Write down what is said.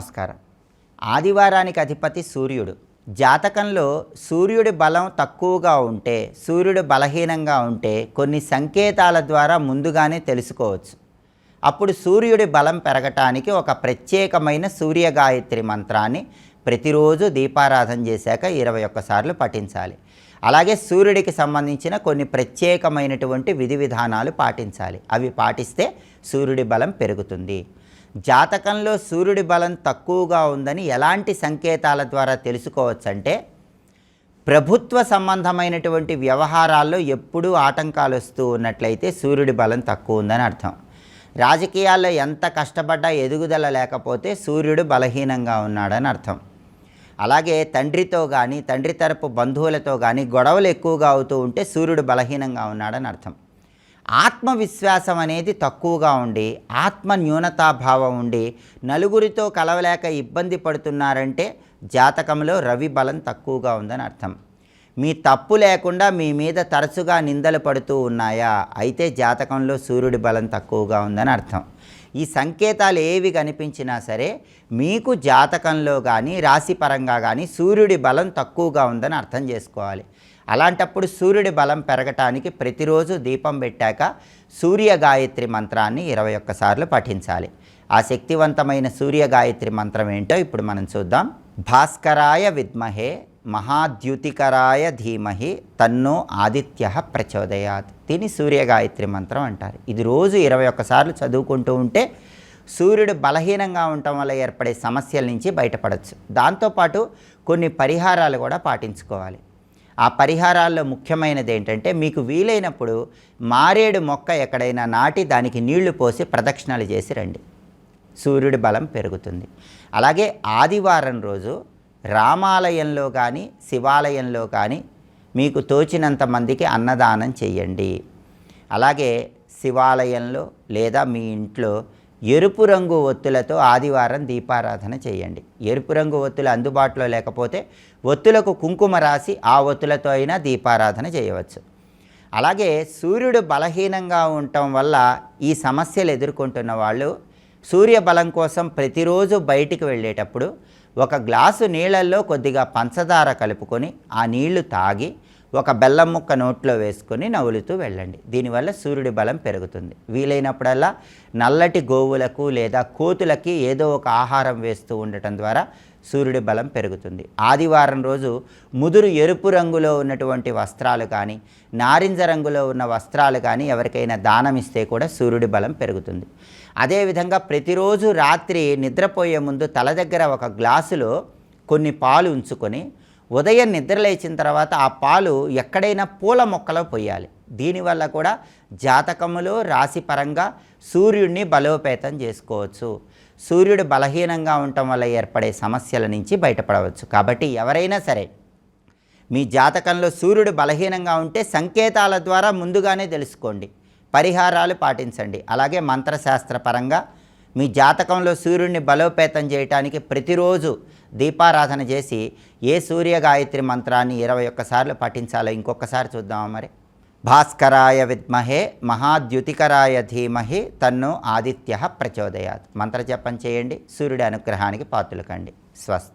నమస్కారం. ఆదివారానికి అధిపతి సూర్యుడు. జాతకంలో సూర్యుడి బలం తక్కువగా ఉంటే సూర్యుడు బలహీనంగా ఉంటే కొన్ని సంకేతాల ద్వారా ముందుగానే తెలుసుకోవచ్చు. అప్పుడు సూర్యుడి బలం పెరగటానికి ఒక ప్రత్యేకమైన సూర్య గాయత్రి మంత్రాన్ని ప్రతిరోజు దీపారాధన చేశాక ఇరవై ఒక్కసార్లు పఠించాలి. అలాగే సూర్యుడికి సంబంధించిన కొన్ని ప్రత్యేకమైనటువంటి విధి విధానాలు పాటించాలి. అవి పాటిస్తే సూర్యుడి బలం పెరుగుతుంది. జాతకంలో సూర్యుడి బలం తక్కువగా ఉందని ఎలాంటి సంకేతాల ద్వారా తెలుసుకోవచ్చంటే ప్రభుత్వ సంబంధమైనటువంటి వ్యవహారాల్లో ఎప్పుడూ ఆటంకాలు వస్తూ ఉన్నట్లయితే సూర్యుడి బలం తక్కువ ఉందని అర్థం. రాజకీయాల్లో ఎంత కష్టపడ్డా ఎదుగుదల లేకపోతే సూర్యుడు బలహీనంగా ఉన్నాడని అర్థం. అలాగే తండ్రితో కానీ తండ్రి తరపు బంధువులతో కానీ గొడవలు ఎక్కువగా అవుతూ ఉంటే సూర్యుడు బలహీనంగా ఉన్నాడని అర్థం. ఆత్మవిశ్వాసం అనేది తక్కువగా ఉండి ఆత్మ న్యూనతాభావం ఉండి నలుగురితో కలవలేక ఇబ్బంది పడుతున్నారంటే జాతకంలో రవి బలం తక్కువగా ఉందని అర్థం. మీ తప్పు లేకుండా మీ మీద తరచుగా నిందలు పడుతూ ఉన్నాయా? అయితే జాతకంలో సూర్యుడి బలం తక్కువగా ఉందని అర్థం. ఈ సంకేతాలు ఏవి కనిపించినా సరే మీకు జాతకంలో కానీ రాశిపరంగా కానీ సూర్యుడి బలం తక్కువగా ఉందని అర్థం చేసుకోవాలి. అలాంటప్పుడు సూర్యుడి బలం పెరగటానికి ప్రతిరోజు దీపం పెట్టాక సూర్య గాయత్రి మంత్రాన్ని ఇరవై ఒక్కసార్లు పఠించాలి. ఆ శక్తివంతమైన సూర్య గాయత్రి మంత్రం ఏంటో ఇప్పుడు మనం చూద్దాం. భాస్కరాయ విద్మహే మహాద్యుతికరాయ ధీమహి తన్నో ఆదిత్య ప్రచోదయాత్. దీని సూర్యగాయత్రి మంత్రం అంటారు. ఇది రోజు ఇరవై ఒక్కసార్లు చదువుకుంటూ ఉంటే సూర్యుడు బలహీనంగా ఉండటం వల్ల ఏర్పడే సమస్యల నుంచి బయటపడవచ్చు దాంతోపాటు కొన్ని పరిహారాలు కూడా పాటించుకోవాలి. ఆ పరిహారాల్లో ముఖ్యమైనది ఏంటంటే మీకు వీలైనప్పుడు మారేడు మొక్క ఎక్కడైనా నాటి దానికి నీళ్ళు పోసి ప్రదక్షిణలు చేసి రండి. సూర్యుడి బలం పెరుగుతుంది. అలాగే ఆదివారం రోజు రామాలయంలో కానీ శివాలయంలో కానీ మీకు తోచినంత మందికి అన్నదానం చేయండి. అలాగే శివాలయంలో లేదా మీ ఇంట్లో ఎరుపు రంగు ఒత్తులతో ఆదివారం దీపారాధన చేయండి. ఎరుపు రంగు ఒత్తులు అందుబాటులో లేకపోతే ఒత్తులకు కుంకుమ రాసి ఆ ఒత్తులతో అయినా దీపారాధన చేయవచ్చు. అలాగే సూర్యుడు బలహీనంగా ఉండటం వల్ల ఈ సమస్యలు ఎదుర్కొంటున్న వాళ్ళు సూర్య బలం కోసం ప్రతిరోజు బయటికి వెళ్ళేటప్పుడు ఒక గ్లాసు నీళ్ళల్లో కొద్దిగా పంచదార కలుపుకొని ఆ నీళ్ళు తాగి ఒక బెల్లం ముక్క నోట్లో వేసుకొని నవ్వులుతూ వెళ్ళండి. దీనివల్ల సూర్యుడి బలం పెరుగుతుంది. వీలైనప్పుడల్లా నల్లటి గోవులకు లేదా కోతులకి ఏదో ఒక ఆహారం వేస్తూ ఉండటం ద్వారా సూర్యుడి బలం పెరుగుతుంది. ఆదివారం రోజు ముదురు ఎరుపు రంగులో ఉన్నటువంటి వస్త్రాలు కానీ నారింజ రంగులో ఉన్న వస్త్రాలు కానీ ఎవరికైనా దానం ఇస్తే కూడా సూర్యుడి బలం పెరుగుతుంది. అదేవిధంగా ప్రతిరోజు రాత్రి నిద్రపోయే ముందు తల దగ్గర ఒక గ్లాసులో కొన్ని పాలు ఉంచుకొని ఉదయం నిద్రలేచిన తర్వాత ఆ పాలు ఎక్కడైనా పూల మొక్కలో పోయాలి. దీనివల్ల కూడా జాతకములో రాశిపరంగా సూర్యుడిని బలోపేతం చేసుకోవచ్చు. సూర్యుడు బలహీనంగా ఉండటం వల్ల ఏర్పడే సమస్యల నుంచి బయటపడవచ్చు. కాబట్టి ఎవరైనా సరే మీ జాతకంలో సూర్యుడు బలహీనంగా ఉంటే సంకేతాల ద్వారా ముందుగానే తెలుసుకోండి. పరిహారాలు పాటించండి. అలాగే మంత్రశాస్త్రపరంగా మీ జాతకంలో సూర్యుడిని బలోపేతం చేయటానికి ప్రతిరోజు దీపారాధన చేసి ఏ సూర్య గాయత్రి మంత్రాన్ని ఇరవై ఒక్కసార్లు పఠించాలో ఇంకొకసారి చూద్దామా మరి? భాస్కరాయ విద్మహే మహాద్యుతికరాయ ధీమహి తన్ను ఆదిత్య ప్రచోదయాత్. మంత్రజపం చేయండి సూర్యుడి అనుగ్రహానికి పాతులకండి స్వస్తి.